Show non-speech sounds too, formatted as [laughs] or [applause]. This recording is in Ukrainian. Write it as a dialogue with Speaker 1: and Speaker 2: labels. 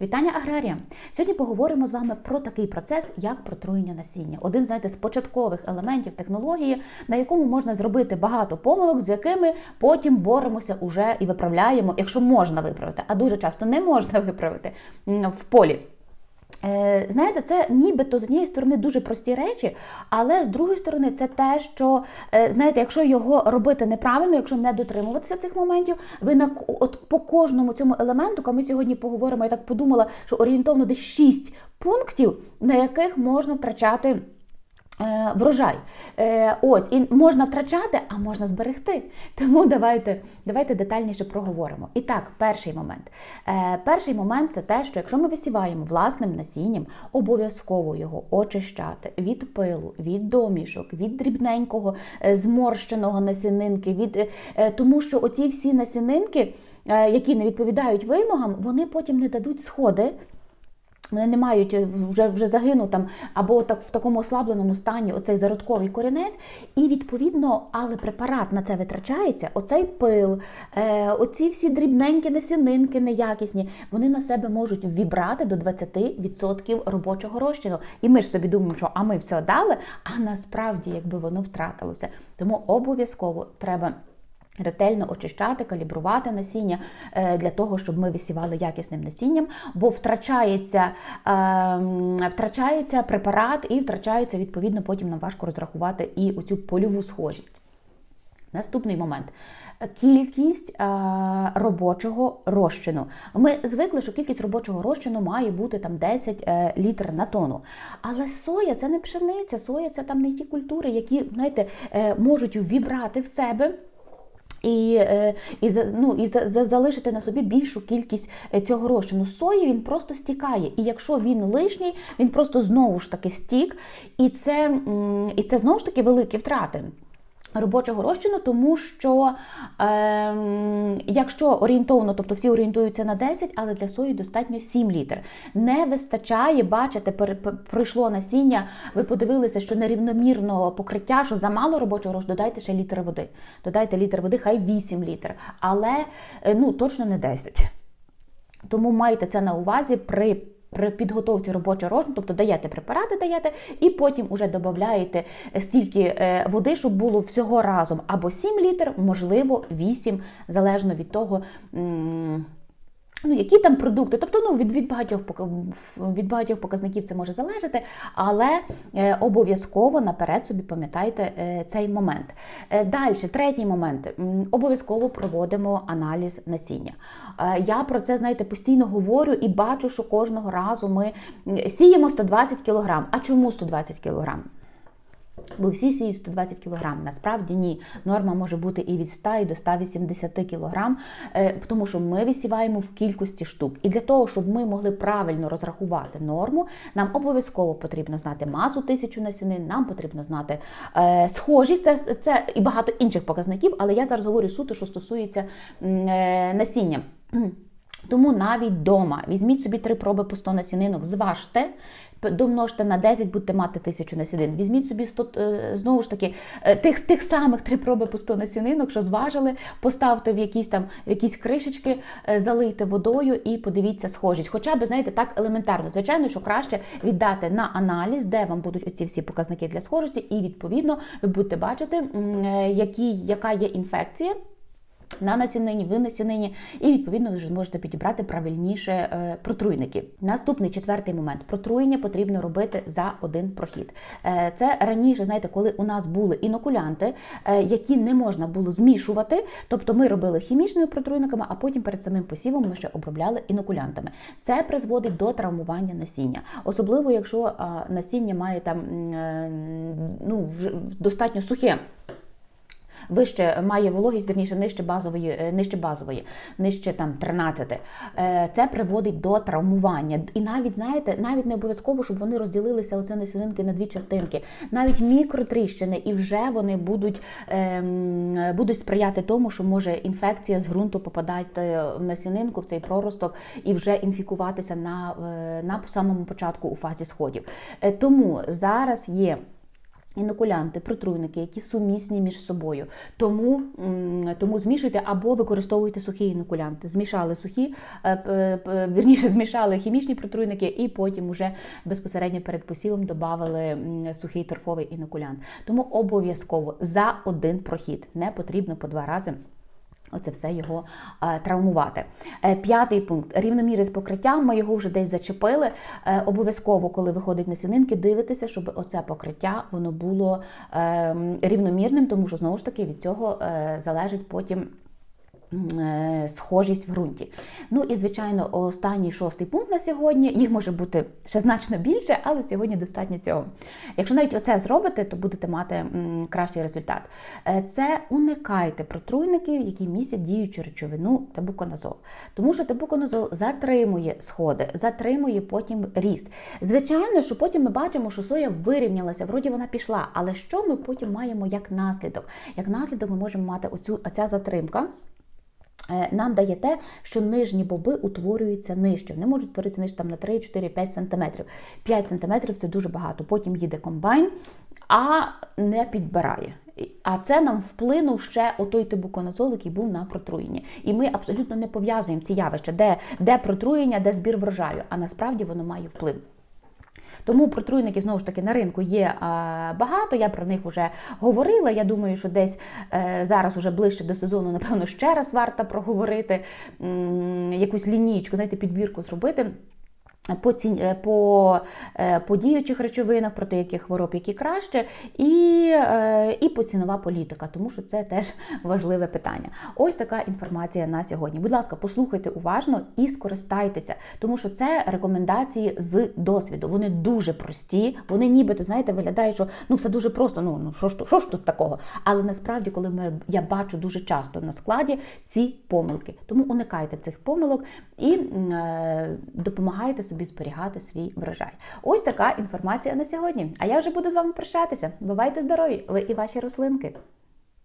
Speaker 1: Вітання аграріям! Сьогодні поговоримо з вами про такий процес, як протруєння насіння. Один знаєте, з початкових елементів технології, на якому можна зробити багато помилок, з якими потім боремося уже і виправляємо, якщо можна виправити, а дуже часто не можна [laughs] виправити в полі. Е, Знаєте, це нібито з однієї сторони дуже прості речі, але з другої сторони, це те, що е, знаєте, якщо його робити неправильно, якщо не дотримуватися цих моментів, ви на от по кожному цьому елементу, коли ми сьогодні поговоримо, я так подумала, що орієнтовно десь 6 пунктів, на яких можна втрачати. Е, Врожай. Е, ось, і можна втрачати, а можна зберегти. Тому давайте, давайте детальніше проговоримо. І так, перший момент. Е, перший момент це те, що якщо ми висіваємо власним насінням, обов'язково його очищати від пилу, від домішок, від дрібненького зморщеного насінинки, від, тому що оці всі насінинки, які не відповідають вимогам, вони потім не дадуть сходи. Вони не мають е, вже вже загинув там або так в такому ослабленому стані оцей зародковий корінець, і відповідно, але препарат на це витрачається. Оцей пил, е, оці всі дрібненькі насінинки неякісні, вони на себе можуть вібрати до 20% робочого розчину. І ми ж собі думаємо, що а ми все дали, а насправді якби воно втратилося. Тому обов'язково треба. Ретельно очищати, калібрувати насіння е, для того, щоб ми висівали якісним насінням, бо втрачається, ем, втрачається препарат і втрачається відповідно. Потім нам важко розрахувати і оцю польову схожість. Наступний момент кількість е, робочого розчину. Ми звикли, що кількість робочого розчину має бути там 10 е, літр на тонну. Але соя це не пшениця, соя це там не ті культури, які знаєте, е, можуть вібрати в себе. І, е, і, ну, і за- залишити на собі більшу кількість е, цього розчину. Сої він просто стікає. І якщо він лишній, він просто знову ж таки стік. І це, і це знову ж таки великі втрати. Робочого розчину, тому що ем, якщо орієнтовно, тобто всі орієнтуються на 10, але для сої достатньо 7 літр. Не вистачає, бачите, пройшло насіння, ви подивилися, що нерівномірного покриття, що замало робочого розчину, додайте ще літр води. Додайте літр води, хай 8 літр, але е, ну, точно не 10. Тому майте це на увазі при. При підготовці робочого розчину, тобто даєте препарати, даєте, і потім вже додаєте стільки е, води, щоб було всього разом або 7 літр, можливо, 8, залежно від того. Ну, які там продукти, тобто ну, від, від, багатьох, від багатьох показників це може залежати, але е, обов'язково наперед собі пам'ятайте е, цей момент. Е, Далі, третій момент. Обов'язково проводимо аналіз насіння. Я про це, знаєте, постійно говорю і бачу, що кожного разу ми сіємо 120 кг. А чому 120 кг? Бо всі сіють 120 кг. Насправді ні. Норма може бути і від 100 і до 180 кг, е, тому що ми висіваємо в кількості штук. І для того, щоб ми могли правильно розрахувати норму, нам обов'язково потрібно знати масу тисячу насінин, нам потрібно знати е, схожість, це, це і багато інших показників, але я зараз говорю суто, що стосується е, насіння. Тому навіть вдома візьміть собі три проби по 100 насінинок, зважте, домножте на 10, будете мати тисячу насінин. Візьміть собі 100, е, знову ж таки е, тих, тих самих три проби по 100 насінинок, що зважили, поставте в якісь там в якісь кришечки, е, залийте водою і подивіться схожість. Хоча б, знаєте, так елементарно. Звичайно, що краще віддати на аналіз, де вам будуть оці всі показники для схожості, і відповідно ви будете бачити, які, яка є інфекція на насінині, ви насінині, і відповідно ви зможете підібрати правильніше е, протруйники. Наступний четвертий момент: протруєння потрібно робити за один прохід. Е, це раніше, знаєте, коли у нас були інокулянти, е, які не можна було змішувати. Тобто ми робили хімічними протруйниками, а потім перед самим посівом ми ще обробляли інокулянтами. Це призводить до травмування насіння, особливо якщо насіння має там ну, достатньо сухе вище має вологість, вірніше нижче базової, е, нижче базової, нижче там 13. Е, Це приводить до травмування. І навіть знаєте, навіть не обов'язково, щоб вони розділилися оце насінинки на дві частинки, навіть мікротріщини, і вже вони будуть, ем, будуть сприяти тому, що може інфекція з ґрунту попадати в насінинку, в цей проросток, і вже інфікуватися на, е, на самому початку у фазі сходів. Тому зараз є Інокулянти, протруйники, які сумісні між собою. Тому, тому змішуйте або використовуйте сухі інокулянти. Змішали сухі, е, вірніше, [laughs] змішали хімічні протруйники, і потім уже безпосередньо перед посівом додали сухий торфовий інокулянт. Тому обов'язково за один прохід не потрібно по два рази. Оце все його е, травмувати. Е, п'ятий пункт рівноміри з покриттям. Ми його вже десь зачепили. Е, обов'язково, коли виходить на сінинки, дивитися, щоб оце покриття воно було е, рівномірним, тому що знову ж таки від цього залежить потім. Е, Схожість в ґрунті. Ну і звичайно, останній шостий пункт на сьогодні. Їх може бути ще значно більше, але сьогодні достатньо цього. Якщо навіть оце зробите, то будете мати кращий результат. Е, Це уникайте протруйників, які містять діючу речовину табуконазол. Тому що табуконазол затримує сходи, затримує потім ріст. Звичайно, що потім ми бачимо, що соя вирівнялася, вроді вона пішла. Але що ми потім маємо як наслідок? Як наслідок ми можемо мати оцю оця затримка. Е, Нам дає те, що нижні боби утворюються нижче. Вони можуть творитися нижче там на 3, 4, 5 см. 5 см це дуже багато. Потім їде комбайн, а не підбирає. А це нам вплинув ще отой тибуконазол, який був на протруєнні. І ми абсолютно не пов'язуємо ці явища, де, де протруєння, де збір врожаю, а насправді воно має вплив. Тому протруйників знову ж таки на ринку є багато. Я про них вже говорила. Я думаю, що десь е, зараз уже ближче до сезону, напевно, ще раз варто проговорити якусь лінійку, знаєте, підбірку зробити. По, ці, е, по, е, по діючих речовинах, проти яких хвороб, які краще, і, е, і по цінова політика, тому що це теж [laughs] важливе питання. Ось така інформація на сьогодні. Будь ласка, послухайте уважно і скористайтеся, тому що це рекомендації з досвіду. Вони дуже прості, вони нібито, знаєте, виглядають, що ну все дуже просто. Ну ну що ж, що ж тут такого? Але насправді, коли ми, я бачу дуже часто на складі ці помилки, тому уникайте цих помилок і е, допомагайте собі зберігати свій врожай. Ось така інформація на сьогодні. А я вже буду з вами прощатися. Бувайте здорові, ви і ваші рослинки.